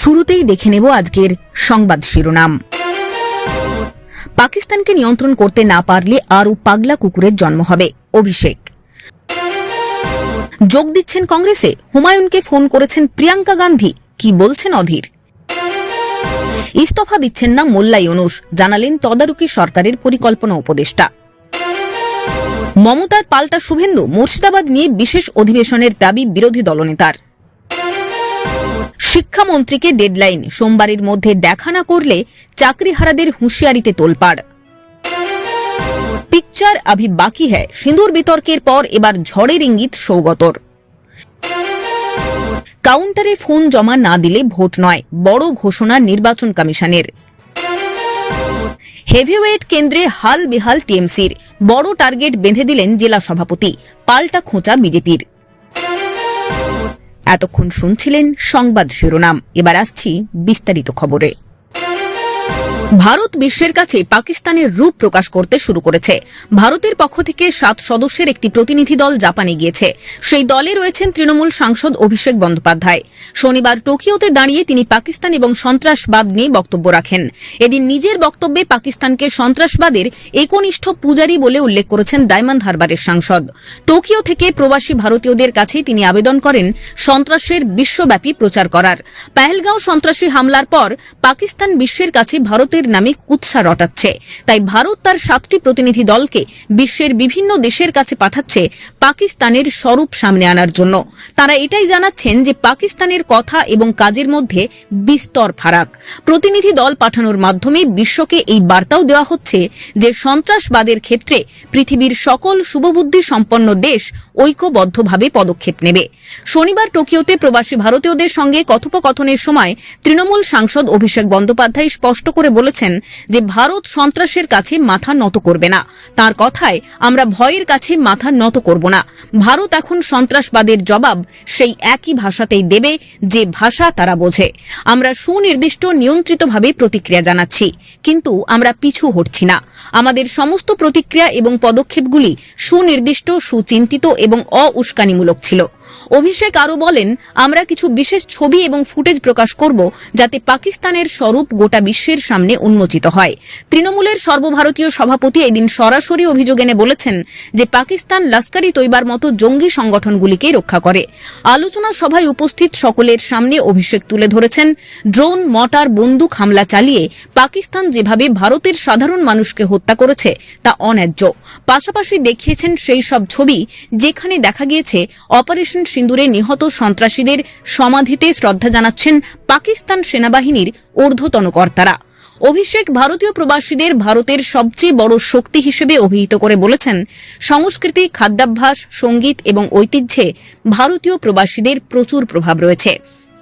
শুরুতেই দেখে নেব আজকের সংবাদ শিরোনাম। পাকিস্তানকে নিয়ন্ত্রণ করতে না পারলে আরও পাগলা কুকুরের জন্ম হবে, অভিষেক। যোগ দিচ্ছেন কংগ্রেসে, হুমায়ুনকে ফোন করেছেন প্রিয়াঙ্কা গান্ধী, কি বলছেন অধীর? ইস্তফা দিচ্ছেন না মোল্লা ইউনুস, জানালেন তদারকি সরকারের পরিকল্পনা উপদেষ্টা। মমতার পাল্টা শুভেন্দু মুর্শিদাবাদ নিয়ে বিশেষ অধিবেশনের দাবি বিরোধী দলনেতার। শিক্ষামন্ত্রীকে ডেডলাইন সোমবারের মধ্যে দেখা না করলে চাকরিহারাদের হুঁশিয়ারিতে তোলপাড়। পিকচার আভি বাকি হ্যায়, সিঁদুর বিতর্কের পর এবার ঝড়ের ইঙ্গিত সৌগতর। কাউন্টারে ফোন জমা না দিলে ভোট নয়, বড় ঘোষণা নির্বাচন কমিশনের। হেভিওয়েট কেন্দ্রে হাল বেহাল টিএমসির, বড় টার্গেট বেঁধে দিলেন জেলা সভাপতি, পাল্টা খোঁচা বিজেপির। এতক্ষণ শুনছিলেন সংবাদ শিরোনাম। এবার আসছি বিস্তারিত খবরে। ভারত বিশ্বের কাছে পাকিস্তানের রূপ প্রকাশ করতে শুরু করেছে। ভারতের পক্ষ থেকে সাত সদস্যের একটি প্রতিনিধি দল জাপানে গিয়েছে। সেই দলে রয়েছেন তৃণমূল সাংসদ অভিষেক বন্দ্যোপাধ্যায়। শনিবার টোকিওতে দাঁড়িয়ে তিনি পাকিস্তান এবং সন্ত্রাসবাদ নিয়ে বক্তব্য রাখেন। এদিন নিজের বক্তব্যে পাকিস্তানকে সন্ত্রাসবাদের একনিষ্ঠ পূজারী বলে উল্লেখ করেছেন ডায়মন্ড হারবারের সাংসদ। টোকিও থেকে প্রবাসী ভারতীয়দের কাছে তিনি আবেদন করেন সন্ত্রাসের বিশ্বব্যাপী প্রচার করার। পেহেলগাঁও সন্ত্রাসী হামলার পর পাকিস্তান বিশ্বের কাছে ভারতের নামে কুৎসা রটাচ্ছে। তাই ভারত তার সাতটি প্রতিনিধি দলকে বিশ্বের বিভিন্ন দেশের কাছে পাঠাচ্ছে পাকিস্তানের স্বরূপ সামনে আনার জন্য। তারা এটাই জানাচ্ছেন যে পাকিস্তানের কথা এবং কাজের মধ্যে বিস্তর ফারাক। প্রতিনিধি দল পাঠানোর মাধ্যমে বিশ্বকে এই বার্তাও দেওয়া হচ্ছে যে সন্ত্রাসবাদের ক্ষেত্রে পৃথিবীর সকল শুভবুদ্ধি সম্পন্ন দেশ ঐক্যবদ্ধভাবে পদক্ষেপ নেবে। শনিবার টোকিওতে প্রবাসী ভারতীয়দের সঙ্গে কথোপকথনের সময় তৃণমূল সাংসদ অভিষেক বন্দ্যোপাধ্যায় স্পষ্ট করে বলেছেন যে ভারত সন্ত্রাসের কাছে মাথা নত করবে না। তার কথায়, আমরা ভয়ের কাছে মাথা নত করব না। ভারত এখন সন্ত্রাসবাদের জবাব সেই একই ভাষাতেই দেবে যে ভাষা তারা বোঝে। আমরা সুনির্দিষ্ট নিয়ন্ত্রিতভাবে প্রতিক্রিয়া জানাচ্ছি, কিন্তু আমরা পিছু হটছি না। আমাদের সমস্ত প্রতিক্রিয়া এবং পদক্ষেপগুলি সুনির্দিষ্ট, সুচিন্তিত এবং অউস্কানিমূলক ছিল। অভিষেক আরও বলেন, আমরা কিছু বিশেষ ছবি এবং ফুটেজ প্রকাশ করব যাতে পাকিস্তানের স্বরূপ গোটা বিশ্বের সামনে উন্মোচিত হয়। তৃণমূলের সর্বভারতীয় সভাপতি এদিন সরাসরি অভিযোগ এনে বলেছেন যে, পাকিস্তান লস্করি তৈবার মতো জঙ্গি সংগঠনগুলিকে রক্ষা করে। আলোচনা সভায় উপস্থিত সকলের সামনে অভিষেক তুলে ধরেছেন, ড্রোন মটার বন্দুক হামলা চালিয়ে পাকিস্তান যেভাবে ভারতের সাধারণ মানুষকে হত্যা করেছে, তা অন্যায্য। পাশাপাশি দেখিয়েছেন সেই সব ছবি যেখানে দেখা গিয়েছে, অপারেশন সিন্দুরে নিহত সন্ত্রাসীদের সমাধিতে শ্রদ্ধা জানাচ্ছেন পাকিস্তান সেনাবাহিনীর ঊর্ধ্বতন কর্তারা। অভিষেক ভারতীয় প্রবাসীদের ভারতের সবচেয়ে বড় শক্তি হিসেবে অভিহিত করে বলেছেন, সংস্কৃতি, খাদ্যাভ্যাস, সংগীত এবং ঐতিহ্যে ভারতীয় প্রবাসীদের প্রচুর প্রভাব রয়েছে।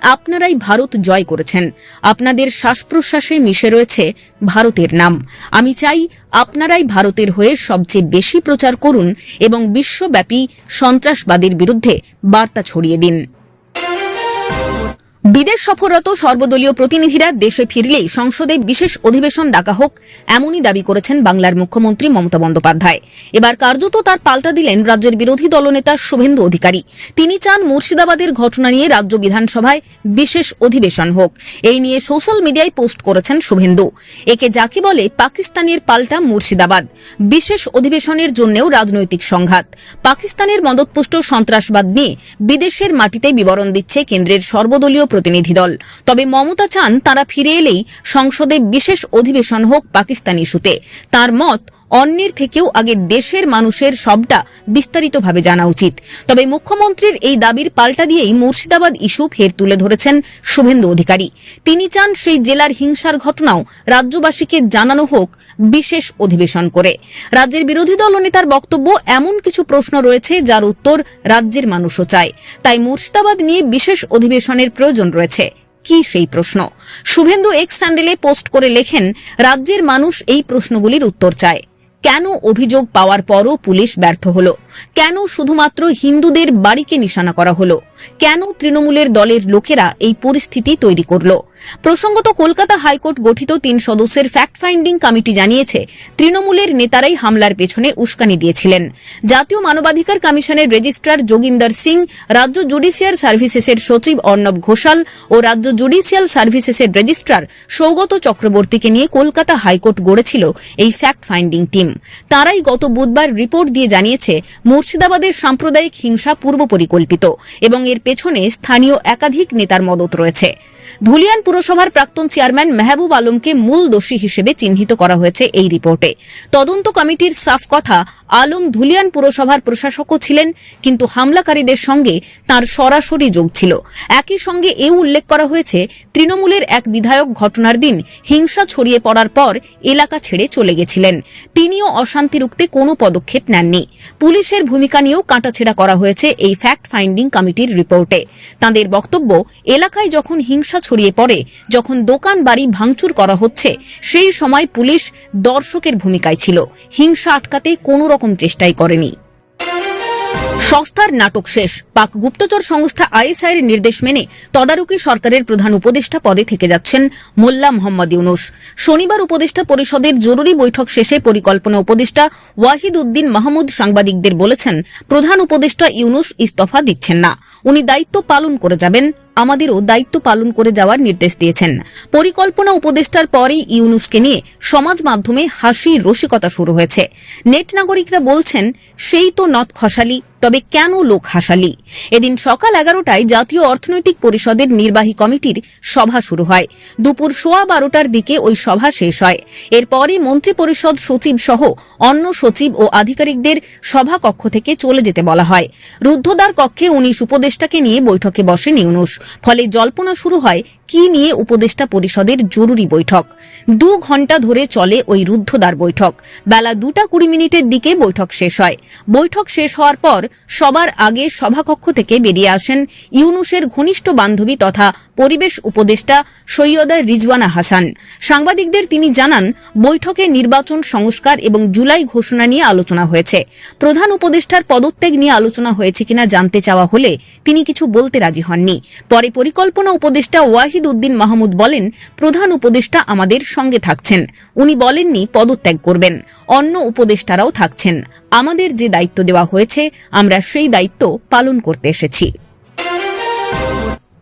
আপনারাই ভারত জয় করেছেন। আপনাদের শ্বাস প্রশ্বাসে মিশে রয়েছে ভারতের নাম। আমি চাই আপনারাই ভারতের হয়ে সবচেয়ে বেশি প্রচার করুন এবং বিশ্বব্যাপী সন্ত্রাসবাদের বিরুদ্ধে বার্তা ছড়িয়ে দিন। বিদেশ সফররত সর্বদলীয় প্রতিনিধিরা দেশে ফিরলেই সংসদে বিশেষ অধিবেশন ডাকা হোক, এমনই দাবি করেছেন বাংলার মুখ্যমন্ত্রী মমতা বন্দ্যোপাধ্যায়। এবার কার্যত তার পাল্টা দিলেন রাজ্যের বিরোধী দলনেতা শুভেন্দু অধিকারী। তিনি চান মুর্শিদাবাদের ঘটনা নিয়ে রাজ্য বিধানসভায় বিশেষ অধিবেশন হোক। এই নিয়ে সোশ্যাল মিডিয়ায় পোস্ট করেছেন শুভেন্দু। একে যাকে বলে পাকিস্তানের পাল্টা মুর্শিদাবাদ, বিশেষ অধিবেশনের জন্যও রাজনৈতিক সংঘাত। পাকিস্তানের মদতপুষ্ট সন্ত্রাসবাদ নিয়ে বিদেশের মাটিতে বিবরণ দিচ্ছে কেন্দ্রের সর্বদলীয় প্রতিনিধি দল। তবে মমতা চান তারা ফিরে এলেই সংসদে বিশেষ অধিবেশন হোক পাকিস্তান ইস্যুতে। তার মত অন্যের থেকেও আগে দেশের মানুষের সবটা বিস্তারিতভাবে জানা উচিত। তবে মুখ্যমন্ত্রীর এই দাবির পাল্টা দিয়েই মুর্শিদাবাদ ইস্যু ফের তুলে ধরেছেন শুভেন্দু অধিকারী। তিনি চান সেই জেলার হিংসার ঘটনাও রাজ্যবাসীকে জানানো হোক বিশেষ অধিবেশন করে। রাজ্যের বিরোধী দলনেতার বক্তব্য এমন কিছু প্রশ্ন রয়েছে যার উত্তর রাজ্যের মানুষও চায়। তাই মুর্শিদাবাদ নিয়ে বিশেষ অধিবেশনের প্রয়োজন রয়েছে। কি সেই প্রশ্ন? শুভেন্দু এক্স স্যান্ডেলে পোস্ট করে লেখেন, রাজ্যের মানুষ এই প্রশ্নগুলির উত্তর চায়। কেন অভিযোগ পাওয়ার পরও পুলিশ ব্যর্থ হল? কেন শুধুমাত্র হিন্দুদের বাড়িকে নিশানা করা হলো? কেন তৃণমূলের দলের লোকেরা এই পরিস্থিতি তৈরি করল? প্রসঙ্গত কলকাতা হাইকোর্ট গঠিত তিন সদস্যের ফ্যাক্ট ফাইন্ডিং কমিটি জানিয়েছে, তৃণমূলের নেতারাই হামলার পেছনে উস্কানি দিয়েছিলেন। জাতীয় মানবাধিকার কমিশনের রেজিস্ট্রার যোগিন্দর সিং, রাজ্য জুডিশিয়াল সার্ভিসেসের সচিব অর্ণব ঘোষাল ও রাজ্য জুডিশিয়াল সার্ভিসেসের রেজিস্ট্রার সৌগত চক্রবর্তীকে নিয়ে কলকাতা হাইকোর্ট গড়েছিল এই ফ্যাক্ট ফাইন্ডিং টিম। তারাই গত বুধবার রিপোর্ট দিয়ে জানিয়েছে, মুর্শিদাবাদের সাম্প্রদায়িক হিংসা পূর্ব পরিকল্পিত এবং এর পেছনে স্থানীয় একাধিক নেতার মদত রয়েছে। ধুলিয়ান পুরসভার প্রাক্তন চেয়ারম্যান মেহবুব আলমকে মূল দোষী হিসেবে চিহ্নিত করা হয়েছে এই রিপোর্টে। তদন্ত কমিটির সাফ কথা, আলম ধুলিয়ান পুরসভার প্রশাসকও ছিলেন, কিন্তু হামলাকারীদের সঙ্গে তার সরাসরি যোগ ছিল। একই সঙ্গে এও উল্লেখ করা হয়েছে, তৃণমূলের এক বিধায়ক ঘটনার দিন হিংসা ছড়িয়ে পড়ার পর এলাকা ছেড়ে চলে গেছিলেন। তিনিও অশান্তি রুখতে কোনো পদক্ষেপ নেননি। পুলিশের ভূমিকা নিয়েও কাটাছেড়া করা হয়েছে এই ফ্যাক্ট ফাইন্ডিং কমিটির রিপোর্টে। তাদের বক্তব্য, এলাকায় যখন হিংসা ছড়িয়ে পড়ে, যখন দোকান বাড়ি ভাঙচুর করা হচ্ছে, সেই সময় পুলিশ দর্শকের ভূমিকায় ছিল। হিংসা আটকাতে কোনো রকম চেষ্টাই করেনি। সস্তার নাটক শেষ। পাক গুপ্তচর সংস্থা আইএসআইয়ের নির্দেশ মেনে তদারকি সরকারের প্রধান উপদেষ্টা পদে থেকে যাচ্ছেন মোল্লা মোহাম্মদ ইউনুস। শনিবার উপদেষ্টা পরিষদের জরুরি বৈঠক শেষে পরিকল্পনা উপদেষ্টা ওয়াহিদ উদ্দিন মাহমুদ সাংবাদিকদের বলেছেন, প্রধান উপদেষ্টা ইউনুস ইস্তফা দিচ্ছেন না। উনি দায়িত্ব পালন করে যাবেন আমাদেরও দায়িত্ব পালন করে যাওয়ার নির্দেশ দিয়েছেন। পরিকল্পনা উপদেষ্টার পরেই ইউনুসকে নিয়ে সমাজ মাধ্যমে হাসি রসিকতা শুরু হয়েছে। নেট নাগরিকরা বলছেন, সেই তো নথ খসালি, তবে কেন লোক হাসালি? এদিন সকাল এগারোটায় জাতীয় অর্থনৈতিক পরিষদের নির্বাহী কমিটির সভা শুরু হয়। দুপুর সোয়া বারোটার দিকে ওই সভা শেষ হয়। এরপরই মন্ত্রিপরিষদ সচিব সহ অন্য সচিব ও আধিকারিকদের সভা কক্ষ থেকে চলে যেতে বলা হয়। রুদ্ধদ্বার কক্ষে উনিশ উপদেষ্টাকে নিয়ে বৈঠকে বসেন ইউনুস। ফলে জল্পনা শুরু হয় কি নিয়ে উপদেষ্টা পরিষদের জরুরি বৈঠক? দু ঘণ্টা ধরে চলে ওই রুদ্ধদ্বার বৈঠক। বেলা দুটা কুড়ি মিনিটের দিকে বৈঠক শেষ হয়। বৈঠক শেষ হওয়ার পর সবার আগে সভাকক্ষ থেকে বেরিয়ে আসেন ইউনুসের ঘনিষ্ঠ বান্ধবী তথা পরিবেশ উপদেষ্টা সৈয়দা রিজওয়ানা হাসান। সাংবাদিকদের তিনি জানান, বৈঠকে নির্বাচন সংস্কার এবং জুলাই ঘোষণা নিয়ে আলোচনা হয়েছে। প্রধান উপদেষ্টার পদত্যাগ নিয়ে আলোচনা হয়েছে কিনা জানতে চাওয়া হলে তিনি কিছু বলতে রাজি হননি। পরে পরিকল্পনা উপদেষ্টা ওয়াহিদ উদ্দিন মাহমুদ বলেন, প্রধান উপদেষ্টা আমাদের সঙ্গে থাকছেন। উনি বলেননি পদত্যাগ করবেন। অন্য উপদেষ্টারাও থাকছেন। আমাদের যে দায়িত্ব দেওয়া হয়েছে, আমরা সেই দায়িত্ব পালন করতে এসেছি।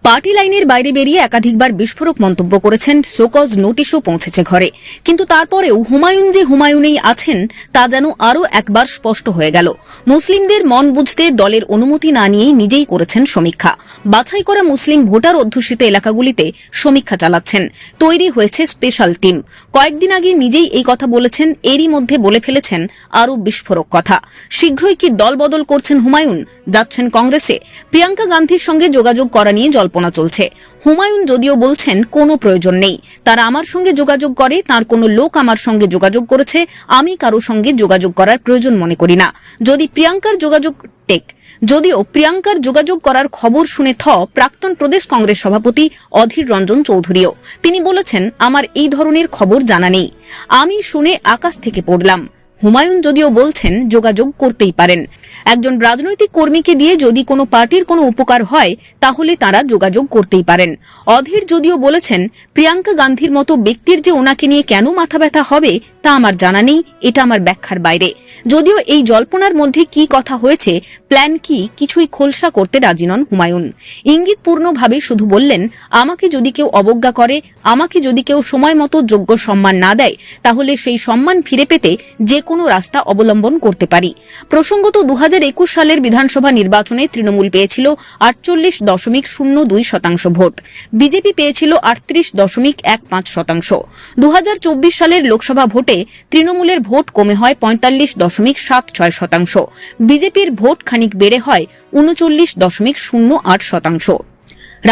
পার্টি লাইনের বাইরে বেরিয়ে একাধিকবার বিস্ফোরক মন্তব্য করেছেন শোকজ নোটিশও পৌঁছেছে ঘরে। কিন্তু তারপরেও হুমায়ুন যে হুমায়ুনেই আছেন, তা যেন আরও একবার স্পষ্ট হয়ে গেল। মুসলিমদের মন বুঝতে দলের অনুমতি না নিয়েই নিজেই করেছেন সমীক্ষা। বাছাই করা মুসলিম ভোটার অধ্যুষিত এলাকাগুলিতে সমীক্ষা চালাচ্ছেন। তৈরি হয়েছে স্পেশাল টিম। কয়েকদিন আগে নিজেই এই কথা বলেছেন, এরই মধ্যে বলে ফেলেছেন আরও বিস্ফোরক কথা। শীঘ্রই কি দল বদল করছেন হুমায়ুন? যাচ্ছেন কংগ্রেসে? প্রিয়াঙ্কা গান্ধীর সঙ্গে যোগাযোগ করা নিয়ে জল্পনা চলছে। হুমায়ুন যদিও বলছেন, কোনো প্রয়োজন নেই। তারা আমার সঙ্গে যোগাযোগ করে, তার কোনো লোক আমার সঙ্গে যোগাযোগ করেছে, আমি কারও সঙ্গে যোগাযোগ করার প্রয়োজন মনে করি না। যদি প্রিয়াঙ্কার যোগাযোগ টেক, যদিও প্রিয়াঙ্কার যোগাযোগ করার খবর শুনে থ, প্রাক্তন প্রদেশ কংগ্রেস সভাপতি অধীর রঞ্জন চৌধুরীও। তিনি বলেছেন, আমার এই ধরনের খবর জানা নেই। আমি শুনে আকাশ থেকে পড়লাম। হুমায়ুন যদিও বলছেন যোগাযোগ করতেই পারেন। একজন রাজনৈতিক কর্মীকে দিয়ে যদি কোনো পার্টির কোনো উপকার হয়, তাহলে তারা যোগাযোগ করতেই পারেন। অধীর যদিও বলেছেন, প্রিয়াঙ্কা গান্ধীর মতো ব্যক্তির যে ওনাকে নিয়ে কেন মাথা ব্যথা হবে, তা আমার জানা নেই, এটা আমার ব্যাখ্যার বাইরে। যদিও এই জল্পনার মধ্যে কি কথা হয়েছে, প্ল্যান কি, কিছুই খোলসা করতে রাজি নন হুমায়ুন। ইঙ্গিতপূর্ণভাবে শুধু বললেন, আমাকে যদি কেউ অবজ্ঞা করে, আমাকে যদি কেউ সময় মতো যোগ্য সম্মান না দেয়, তাহলে সেই সম্মান ফিরে পেতে যে কোনো রাস্তা অবলম্বন করতে পারি। প্রসঙ্গত দু হাজার একুশ সালের বিধানসভা নির্বাচনে তৃণমূল পেয়েছিল আটচল্লিশ দশমিক শূন্য দুই শতাংশ ভোট। বিজেপি পেয়েছিল আটত্রিশ দশমিক এক পাঁচ শতাংশ। দু সালের লোকসভা ভোটে তৃণমূলের ভোট কমে হয় পঁয়তাল্লিশ দশমিক সাত ছয় শতাংশ। বিজেপির ভোট খানিক বেড়ে হয় উনচল্লিশ দশমিক শূন্য আট শতাংশ।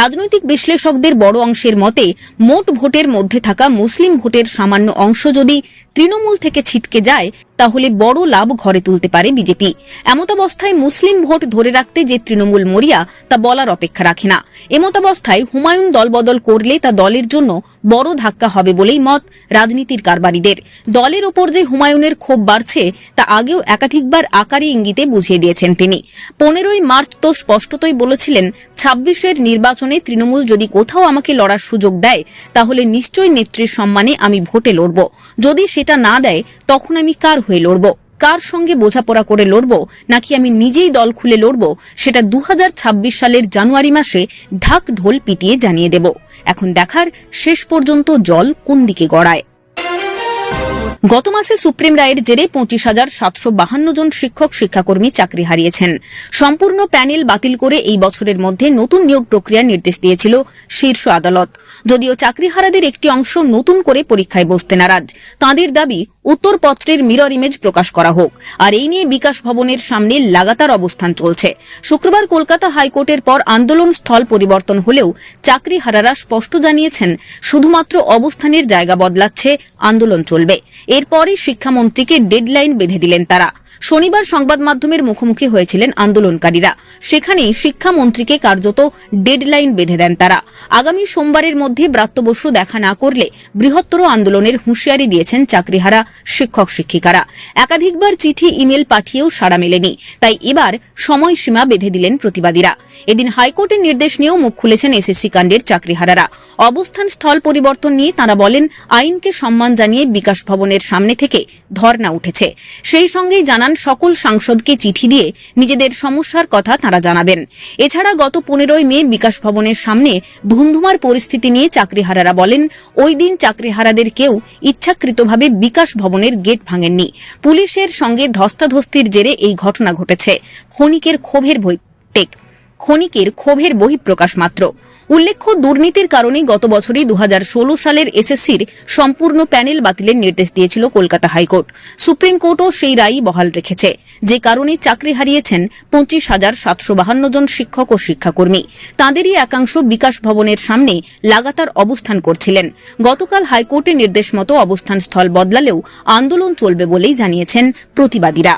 রাজনৈতিক বিশ্লেষকদের বড় অংশের মতে, মোট ভোটের মধ্যে থাকা মুসলিম ভোটের সামান্য অংশ যদি তৃণমূল থেকে ছিটকে যায় তাহলে বড় লাভ ঘরে তুলতে পারে বিজেপি। এমতাবস্থায় মুসলিম ভোট ধরে রাখতে যে তৃণমূল মরিয়া, তা বলার অপেক্ষা রাখে না। এমতাবস্থায় হুমায়ুন দলবদল করলে তা দলের জন্য বড় ধাক্কা হবে বলেই মত রাজনীতির কারবারিদের। দলের ওপর যে হুমায়ুনের ক্ষোভ বাড়ছে, তা আগেও একাধিকবার আকারে ইঙ্গিতে বুঝিয়ে দিয়েছেন তিনি। পনেরোই মার্চ তো স্পষ্টতই বলেছিলেন, ছাব্বিশের নির্বাচনে তৃণমূল যদি কোথাও আমাকে লড়ার সুযোগ দেয়, তাহলে নিশ্চয়ই নেত্রীর সম্মানে আমি ভোটে লড়ব। যদি সেটা না দেয়, তখন আমি কার হয়ে লড়ব। কার সঙ্গে বোঝাপড়া করে লড়ব, নাকি আমি নিজেই দল খুলে লড়ব, সেটা দু হাজার ছাব্বিশ সালের জানুয়ারি মাসে ঢাক ঢোল পিটিয়ে জানিয়ে দেব। এখন দেখার শেষ পর্যন্ত জল কোন দিকে গড়ায়? গত মাসে সুপ্রিম রায়ের জেরে পঁচিশ হাজার সাতশো বাহান্ন জন শিক্ষক, শিক্ষাকর্মী চাকরি হারিয়েছেন। সম্পূর্ণ প্যানেল বাতিল করে এই বছরের মধ্যে নতুন নিয়োগ প্রক্রিয়ার নির্দেশ দিয়েছিল শীর্ষ আদালত। যদিও চাকরিহারাদের একটি অংশ নতুন করে পরীক্ষায় বসতে নারাজ, তাঁদের দাবি উত্তরপত্রের মিরর ইমেজ প্রকাশ করা হোক, আর এই নিয়ে বিকাশ ভবনের সামনে লাগাতার অবস্থান চলছে। শুক্রবার কলকাতা হাইকোর্টের পর আন্দোলন স্থল পরিবর্তন হলেও চাকরিহারারা স্পষ্ট জানিয়েছেন, শুধুমাত্র অবস্থানের জায়গা বদলাচ্ছে, আন্দোলন চলবে। এরপরই শিক্ষামন্ত্রীকে ডেডলাইন বেঁধে দিলেন তারা। শনিবার সংবাদ মাধ্যমের মুখোমুখি হয়েছিলেন আন্দোলনকারীরা। সেখানেই শিক্ষামন্ত্রীকে কার্যত ডেডলাইন বেঁধে দেন তারা। আগামী সোমবারের মধ্যে ব্রাত্য বসু দেখা না করলে বৃহত্তর আন্দোলনের হুঁশিয়ারি দিয়েছেন চাকরিহারা শিক্ষক শিক্ষিকারা। একাধিকবার চিঠি, ইমেল পাঠিয়েও সাড়া মেলেনি। তাই এবার সময়সীমা বেঁধে দিলেন প্রতিবাদীরা। এদিন হাইকোর্টের নির্দেশ নিয়েও মুখ খুলেছেন এসএসসি কাণ্ডের চাকরিহারারা। অবস্থান স্থল পরিবর্তন নিয়ে তারা বলেন, আইনকে সম্মান জানিয়ে বিকাশ ভবনের সামনে থেকে ধর্ণা উঠেছে। সেই সঙ্গেই জানান, সকল সাংসদকে চিঠি দিয়ে নিজেদের সমস্যার কথা তাঁরা জানাবেন। এছাড়া গত পনেরোই মে বিকাশ ভবনের সামনে ধুমধুমার পরিস্থিতি নিয়ে চাকরিহারারা বলেন, ওই দিন চাকরিহারাদের কেউ ইচ্ছাকৃতভাবে বিকাশ ভবনের গেট ভাঙেননি। পুলিশের সঙ্গে ধস্তাধস্তির জেরে এই ঘটনা ঘটেছে। ক্ষণিকের ক্ষোভের বই টেক। ক্ষণিকের ক্ষোভের বহিঃপ্রকাশ মাত্র। উল্লেখ্য, দুর্নীতির কারণে গত বছরই দু হাজার ষোলো সালের এসএসসির সম্পূর্ণ প্যানেল বাতিলের নির্দেশ দিয়েছিল কলকাতা হাইকোর্ট। সুপ্রিম কোর্টও সেই রায়ই বহাল রেখেছে। যে কারণে চাকরি হারিয়েছেন পঁচিশ হাজার সাতশো বাহান্ন জন শিক্ষক ও শিক্ষাকর্মী। তাঁদেরই একাংশ বিকাশ ভবনের সামনে লাগাতার অবস্থান করছিলেন। গতকাল হাইকোর্টের নির্দেশ মতো অবস্থান স্থল বদলালেও আন্দোলন চলবে বলেই জানিয়েছেন প্রতিবাদীরা।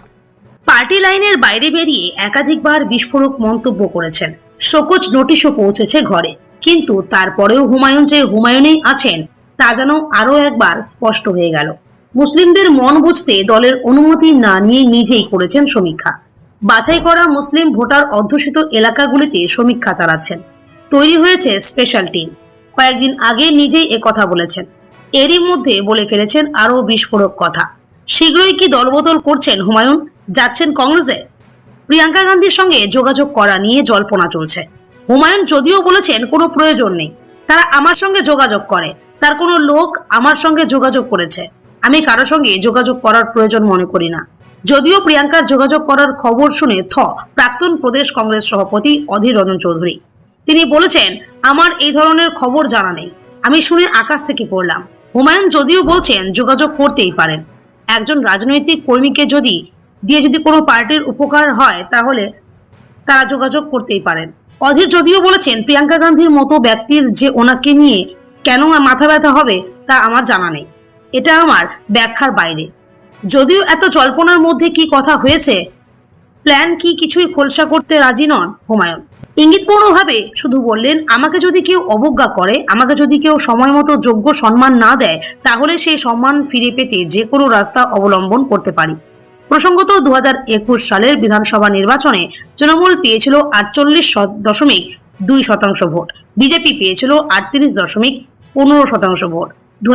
পার্টি লাইনের বাইরে বেরিয়ে একাধিকবার বিস্ফোরক মন্তব্য করেছেন। শোকজ নোটিশও পৌঁছেছে ঘরে। কিন্তু তারপরেও হুমায়ুন যে হুমায়ুনেই আছেন, তা যেন আরও একবার স্পষ্ট হয়ে গেল। মুসলিমদের মন বুঝতে দলের অনুমতি না নিয়ে নিজেই করেছেন সমীক্ষা। বাছাই করা মুসলিম ভোটার অধ্যুষিত এলাকাগুলিতে সমীক্ষা চালাচ্ছেন। তৈরি হয়েছে স্পেশাল টিম। কয়েকদিন আগে নিজেই কথা বলেছেন। এরই মধ্যে বলে ফেলেছেন আরও বিস্ফোরক কথা। শীঘ্রই কি দলবদল করছেন হুমায়ুন? যাচ্ছেন কংগ্রেসে? প্রিয়াঙ্কা গান্ধীর সঙ্গে যোগাযোগ করা নিয়ে জল্পনা চলছে। হুমায়ুন যদিও বলেছেন কোনো প্রয়োজন নেই। তারা আমার সঙ্গে যোগাযোগ করে। তার কোনো লোক আমার সঙ্গে যোগাযোগ করেছে। আমি কারও সঙ্গে যোগাযোগ করার প্রয়োজন মনে করি না। যদিও প্রিয়াঙ্কার যোগাযোগ করার খবর শুনে থ, প্রাক্তন প্রদেশ কংগ্রেস সভাপতি অধীর রঞ্জন চৌধুরী। তিনি বলেছেন, আমার এই ধরনের খবর জানা নেই। আমি শুনে আকাশ থেকে পড়লাম। হুমায়ুন যদিও বলছেন যোগাযোগ করতেই পারেন। একজন রাজনৈতিক কর্মীকে যদি, দিয়ে যদি কোনো পার্টির উপকার হয়, তাহলে তারা যোগাযোগ করতেই পারেন। অধীর যদিও বলেছেন, প্রিয়াঙ্কা গান্ধীর মতো ব্যক্তির যে ওনাকে নিয়ে কেন মাথা ব্যথা হবে, তা আমার জানা নেই। এটা আমার ব্যাখ্যার বাইরে। যদিও এত জল্পনার মধ্যে কি কথা হয়েছে, প্ল্যান কি কিছুই খোলসা করতে রাজি নন হুমায়ুন। ইঙ্গিতপূর্ণভাবে শুধু বললেন, আমাকে যদি কেউ অবজ্ঞা করে, আমাকে যদি কেউ সময় মতো যোগ্য সম্মান না দেয়, তাহলে সেই সম্মান ফিরে পেতে যে কোনো রাস্তা অবলম্বন করতে পারি। প্রসঙ্গত দু সালের বিধানসভা নির্বাচনে তৃণমূল পেয়েছিল আটচল্লিশ দশমিক দুই শতাংশ ভোট। বিজেপি পেয়েছিল আটত্রিশ দশমিক পনেরো শতাংশ ভোট। দু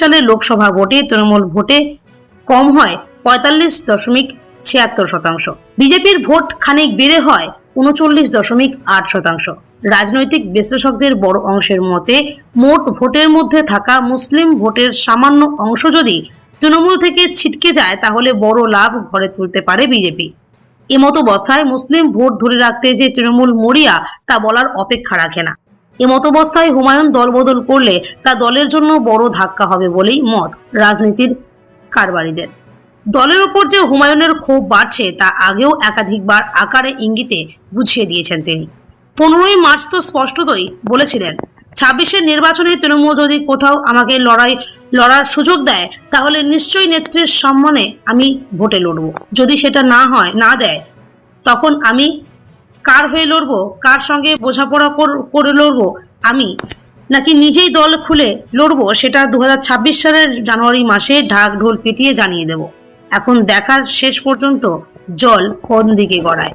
সালের লোকসভা ভোটে তৃণমূল ভোটে কম হয় পঁয়তাল্লিশ দশমিক ছিয়াত্তর শতাংশ। বিজেপির ভোট খানিক বেড়ে হয় উনচল্লিশ দশমিক আট শতাংশ। রাজনৈতিক বিশ্লেষকদের বড় অংশের মতে, মোট ভোটের মধ্যে থাকা মুসলিম ভোটের সামান্য অংশ যদি তৃণমূল থেকে ছিটকে যায়, তাহলে বড় লাভ ঘরে তুলতে পারে বিজেপি। এমতো অবস্থায় মুসলিম ভোট ধরে রাখতে যে তৃণমূল মরিয়া, তা বলার অপেক্ষা রাখে না। এমতো অবস্থায় হুমায়ুন দলবদল করলে তা দলের জন্য বড় ধাক্কা হবে বলেই মত রাজনীতির কারবারিদের। দলের ওপর যে হুমায়ুনের ক্ষোভ বাড়ছে, তা আগেও একাধিকবার আকারে ইঙ্গিতে বুঝিয়ে দিয়েছেন তিনি। পনেরোই মার্চ তো স্পষ্টতই বলেছিলেন, ছাব্বিশের নির্বাচনে তৃণমূল যদি কোথাও আমাকে লড়াই, লড়ার সুযোগ দেয়, তাহলে নিশ্চয়ই নেত্রীর সম্মানে আমি ভোটে লড়ব। যদি সেটা না হয়, না দেয়, তখন আমি কার হয়ে লড়ব, কার সঙ্গে বোঝাপড়া করে লড়ব, আমি নাকি নিজেই দল খুলে লড়ব, সেটা দু হাজার ছাব্বিশ সালের জানুয়ারি মাসে ঢাক ঢোল পিটিয়ে জানিয়ে দেব। এখন দেখার শেষ পর্যন্ত জল কোন দিকে গড়ায়?